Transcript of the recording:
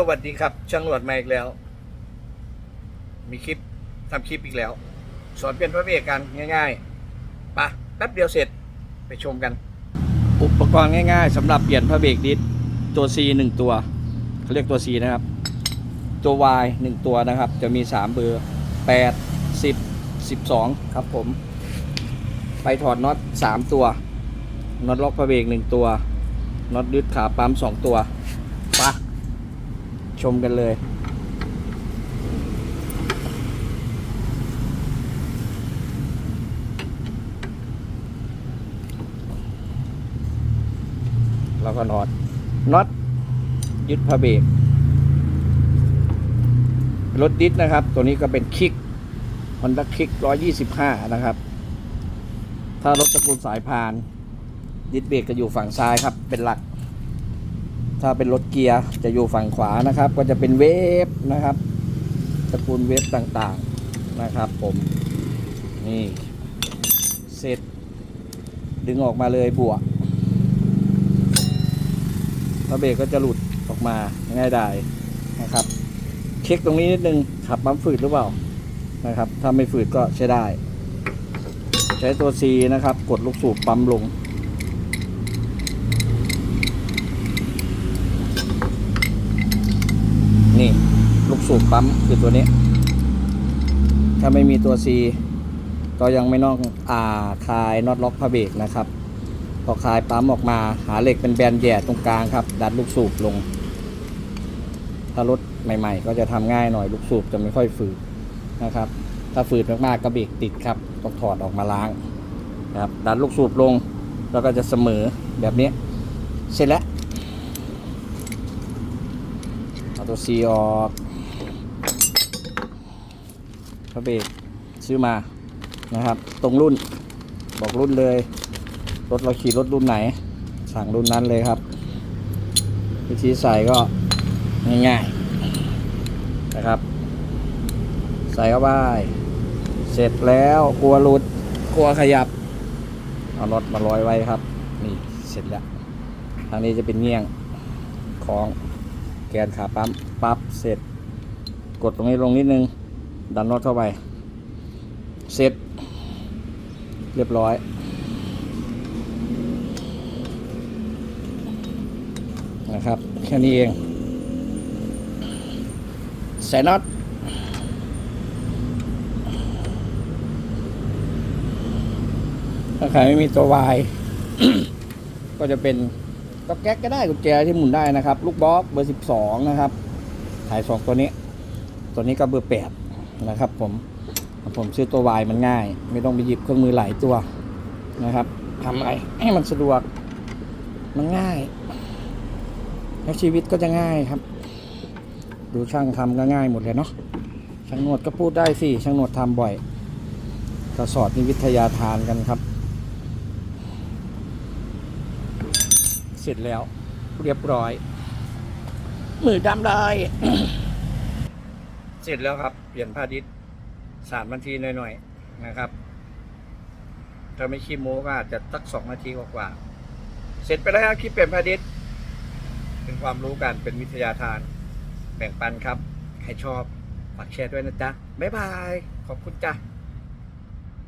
สวัสดีครับช่างหนวดมาอีกแล้ว มีคลิปทำคลิปอีกแล้ว สอนเปลี่ยนพระเบกกันง่ายๆปะแป๊บเดียวเสร็จไปชมกัน อุปกรณ์ง่ายๆสำหรับเปลี่ยนพระเบรกดิสตัว C หนึ่งตัวเขาเรียกตัว C นะครับ ตัว Y หนึ่งตัวนะครับ จะมี 3 เบอร์ 8 10 12 ครับผม ไปถอดน็อต 3 ตัวน็อตล็อกพระเบรกหนึ่งตัวน็อตยึดขาปั๊ม2ตัวปะ ชมกันเลยแล้วก็น็อตน็อตยึดพระเบรกรถดิสนะครับ ตัวนี้ก็เป็นคลิก Honda คลิก125 นะครับ ถ้ารถตระกูลสายพาน ดิสเบรกจะอยู่ฝั่งซ้ายครับ เป็นหลัก ถ้าเป็นรถเกียร์จะอยู่ฝั่งขวานะครับ ก็จะเป็นเวฟนะครับตระกูลเวฟต่างๆนะครับผมนี่เสร็จ ดึงออกมาเลยบวกพระเบรกก็จะหลุดออกมาง่ายได้นะครับ เช็คตรงนี้นิดนึงขับปั๊มฝืดหรือเปล่านะครับ ถ้าไม่ฝืดก็ใช้ได้ ใช้ตัว C นะครับ กดลูกสูบปั๊มลง นี่ ลูกสูบปั๊มคือตัวนี้ ถ้าไม่มีตัว C ก็ยังไม่นอกอ่าคลายน็อตล็อกพระเบรกนะครับ พอคลายปั๊มออกมาหาเหล็กเป็นแบนแย่ตรงกลางครับ ดันลูกสูบลง ถ้ารถใหม่ ๆ ก็จะทำง่ายหน่อยลูกสูบจะไม่ค่อยฝืดนะครับ ถ้าฝืดมากๆก็เบรกติดครับต้องถอดออกมาล้างครับดันลูกสูบลงแล้วก็จะเสมอแบบนี้ เสร็จแล้วเอาตัวซีออก ระเบรกซื้อมานะครับ ตรงรุ่นบอกรุ่นเลย รถเราขี่รถรุ่นไหน สั่งรุ่นนั้นเลยครับ วิธีใส่ก็ง่ายๆนะครับ ใส่เข้าไปเสร็จแล้วกลัวหลุดกลัวขยับ เอาน็อตมาร้อยไว้ครับ นี่เสร็จแล้ว ทางนี้จะเป็นเงี้ยงของแกนขาปั๊มปั๊บเสร็จ กดตรงนี้ลงนิดนึง ดันน็อตเข้าไป เสร็จ เรียบร้อย นะครับ แค่นี้เอง ใส่น็อตถ้าใครไม่มีตัววาย ก็จะเป็นก็แก๊กก็ได้กุญแจที่หมุนได้นะครับ ลูกบล็อกเบอร์ 12 นะครับถ่ายสองตัวนี้ ตัวนี้ก็เบอร์ 8 นะครับผมผมซื้อตัววายมันง่าย ไม่ต้องไปหยิบเครื่องมือหลายตัวนะครับทำอะไรให้มันสะดวกมันง่าย แล้วชีวิตก็จะง่ายครับ ดูช่างทำก็ง่ายหมดเลยเนาะช่างนวดก็พูดได้สิช่างนวดทำบ่อยก็สอนมีวิทยาทานกันครับ เสร็จแล้วเรียบร้อย มือดำเลย เสร็จแล้วครับ เปลี่ยนผ้าดิสสามนาทีหน่อยๆนะครับถ้าไม่ขี้โม้ก็อาจจะสักสองนาทีกว่าๆเสร็จไปแล้วครับคลิปเปลี่ยนผ้าดิสเป็นความรู้กันเป็นวิทยาทาน แบ่งปันครับ ใครชอบฝากแชร์ด้วยนะจ๊ะบ๊ายบาย ขอบคุณจ้ะ